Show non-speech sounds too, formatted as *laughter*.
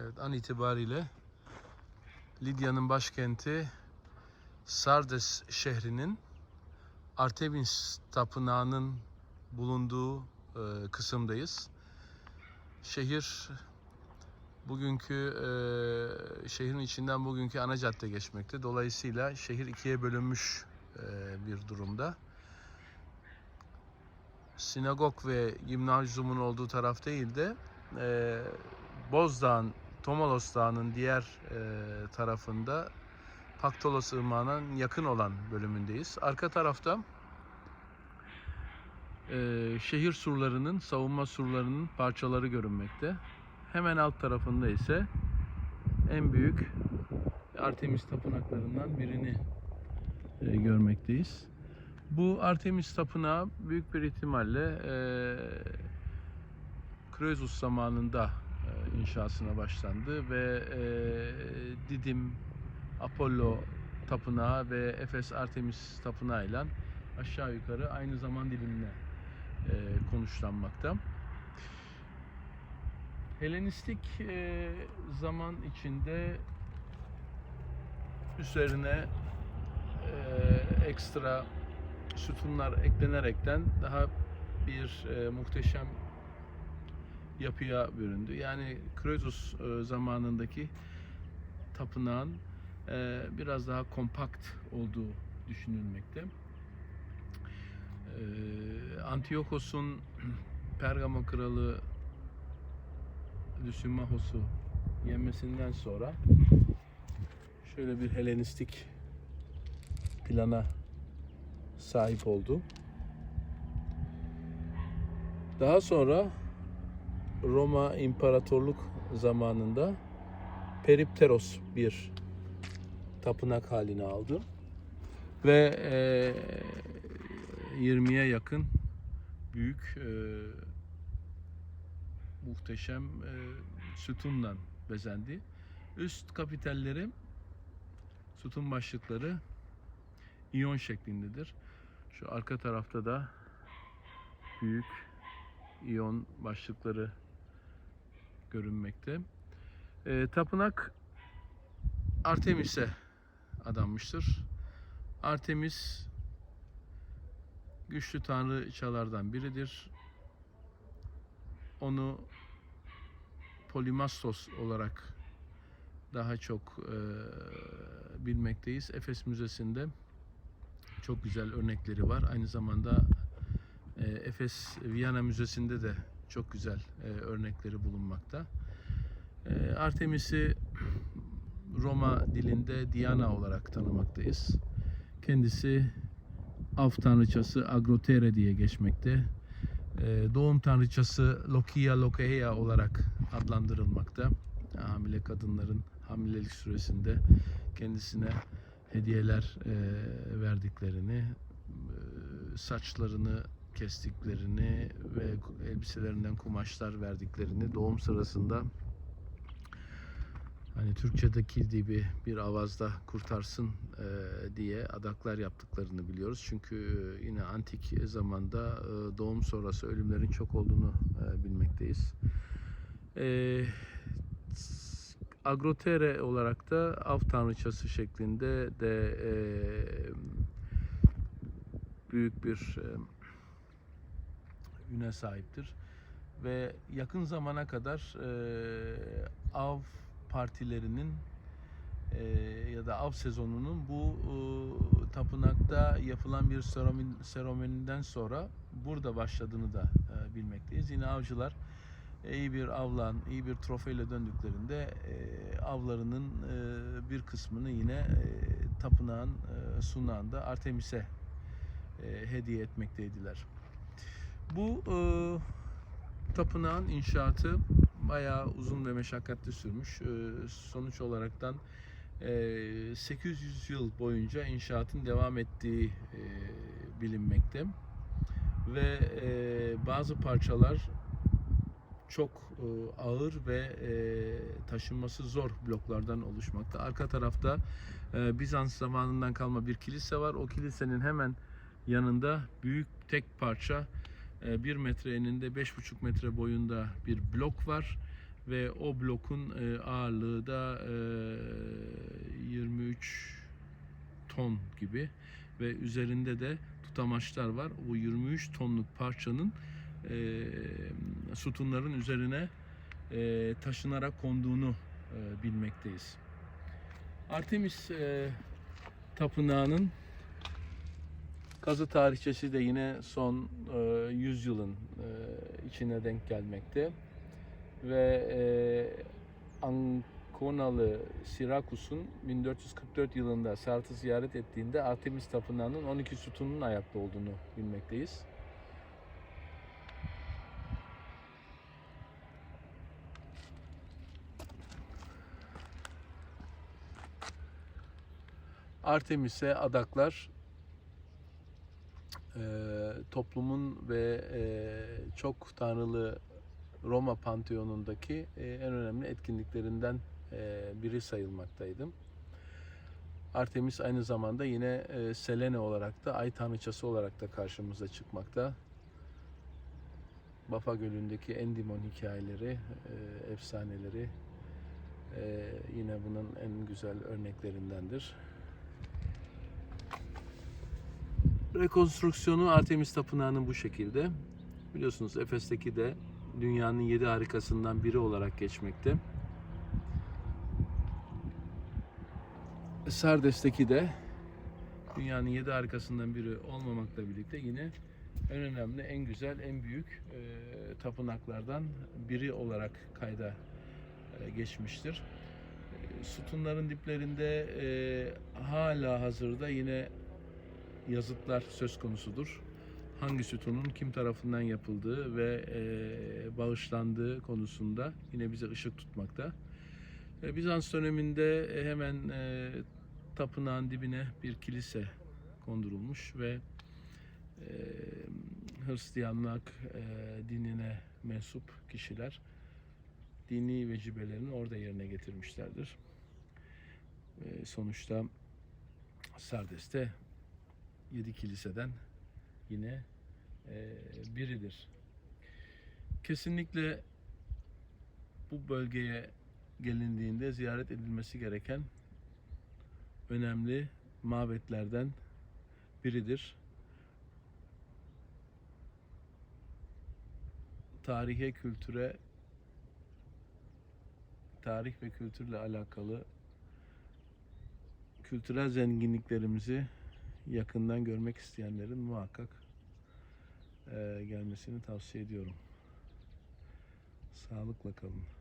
Evet an itibariyle Lidya'nın başkenti Sardes şehrinin Artemis tapınağının bulunduğu e, kısımdayız. Şehir bugünkü e, şehrin içinden bugünkü ana cadde geçmekte. Dolayısıyla şehir ikiye bölünmüş e, bir durumda. Sinagog ve gimnazyumun olduğu taraf değil de e, Bozdağ'ın, Tomalos Dağı'nın diğer e, tarafında Paktolos Irmağı'na yakın olan bölümündeyiz. Arka tarafta e, şehir surlarının, savunma surlarının parçaları görünmekte. Hemen alt tarafında ise en büyük Artemis tapınaklarından birini e, görmekteyiz. Bu Artemis tapınağı büyük bir ihtimalle e, Kreusus zamanında inşasına başlandı ve e, Didim Apollo tapınağı ve Efes Artemis tapınağıyla aşağı yukarı aynı zaman dilimine e, konuşlanmakta. Helenistik e, zaman içinde üzerine e, ekstra sütunlar eklenerekten daha bir e, muhteşem yapıya büründü. Yani Kreusus e, zamanındaki tapınağın e, biraz daha kompakt olduğu düşünülmekte. E, Antiochos'un *clears throat* Pergamo kralı Lysimachos'u yenmesinden sonra şöyle bir Helenistik plana sahip oldu. Daha sonra Roma İmparatorluk zamanında Peripteros bir tapınak halini aldı. Ve e, 20'ye yakın büyük e, muhteşem e, sütunla bezendi. Üst kapitelleri sütun başlıkları iyon şeklindedir. Şu arka tarafta da büyük iyon başlıkları görünmekte. E, tapınak Artemis'e adanmıştır. Artemis güçlü tanrıçalardan biridir. Onu Polimastos olarak daha çok e, bilmekteyiz. Efes Müzesi'nde çok güzel örnekleri var. Aynı zamanda e, Efes Viyana Müzesi'nde de çok güzel e, örnekleri bulunmakta. E, Artemis'i Roma dilinde Diana olarak tanımaktayız. Kendisi av tanrıçası Agrotere diye geçmekte. E, doğum tanrıçası Lokia Lokeia olarak adlandırılmakta. Hamile kadınların hamilelik süresinde kendisine hediyeler e, verdiklerini, e, saçlarını kestiklerini ve elbiselerinden kumaşlar verdiklerini doğum sırasında hani Türkçedeki gibi bir avazda kurtarsın e, diye adaklar yaptıklarını biliyoruz. Çünkü e, yine antik zamanda e, doğum sonrası ölümlerin çok olduğunu e, bilmekteyiz. E, Agrotere olarak da av tanrıçası şeklinde de e, büyük bir e, üne sahiptir. Ve yakın zamana kadar e, av partilerinin e, ya da av sezonunun bu e, tapınakta yapılan bir seremonin, seremoniden sonra burada başladığını da e, bilmekteyiz. Yine avcılar iyi bir avlan, iyi bir trofeyle döndüklerinde e, avlarının e, bir kısmını yine e, tapınağın e, sunağında Artemis'e e, hediye etmekteydiler. Bu e, tapınağın inşaatı bayağı uzun ve meşakkatli sürmüş. E, sonuç olaraktan e, 800 yıl boyunca inşaatın devam ettiği e, bilinmekte ve e, bazı parçalar çok e, ağır ve e, taşınması zor bloklardan oluşmakta. Arka tarafta e, Bizans zamanından kalma bir kilise var. O kilisenin hemen yanında büyük tek parça 1 metre eninde 5,5 metre boyunda bir blok var ve o blokun e, ağırlığı da e, 23 ton gibi ve üzerinde de tutamaçlar var. Bu 23 tonluk parçanın e, sütunların üzerine e, taşınarak konduğunu e, bilmekteyiz. Artemis e, Tapınağı'nın kazı tarihçesi de yine son e, 100 yılın e, içine denk gelmekte ve e, Ankonalı Sirakus'un 1444 yılında Sart'ı ziyaret ettiğinde Artemis Tapınağı'nın 12 sütunun ayakta olduğunu bilmekteyiz. Artemis'e adaklar e, toplumun ve e, çok tanrılı Roma Panteonu'ndaki e, en önemli etkinliklerinden e, biri sayılmaktaydı. Artemis aynı zamanda yine e, Selene olarak da ay tanrıçası olarak da karşımıza çıkmakta. Bafa Gölü'ndeki Endimon hikayeleri, e, efsaneleri e, yine bunun en güzel örneklerindendir. Rekonstrüksiyonu Artemis Tapınağı'nın bu şekilde. Biliyorsunuz Efes'teki de dünyanın yedi harikasından biri olarak geçmekte. Sardes'teki de dünyanın yedi harikasından biri olmamakla birlikte yine en önemli, en güzel, en büyük e, tapınaklardan biri olarak kayda e, geçmiştir. E, sütunların diplerinde e, hala hazırda yine yazıtlar söz konusudur. Hangi sütunun kim tarafından yapıldığı ve e, bağışlandığı konusunda yine bize ışık tutmakta. E, Bizans döneminde hemen e, tapınağın dibine bir kilise kondurulmuş ve e, Hristiyanlık e, dinine mensup kişiler dini vecibelerini orada yerine getirmişlerdir. E, sonuçta Sardes'te yedi kiliseden yine e, biridir. Kesinlikle bu bölgeye gelindiğinde ziyaret edilmesi gereken önemli mabetlerden biridir. Tarihe, kültüre, tarih ve kültürle alakalı kültürel zenginliklerimizi yakından görmek isteyenlerin muhakkak gelmesini tavsiye ediyorum. Sağlıkla kalın.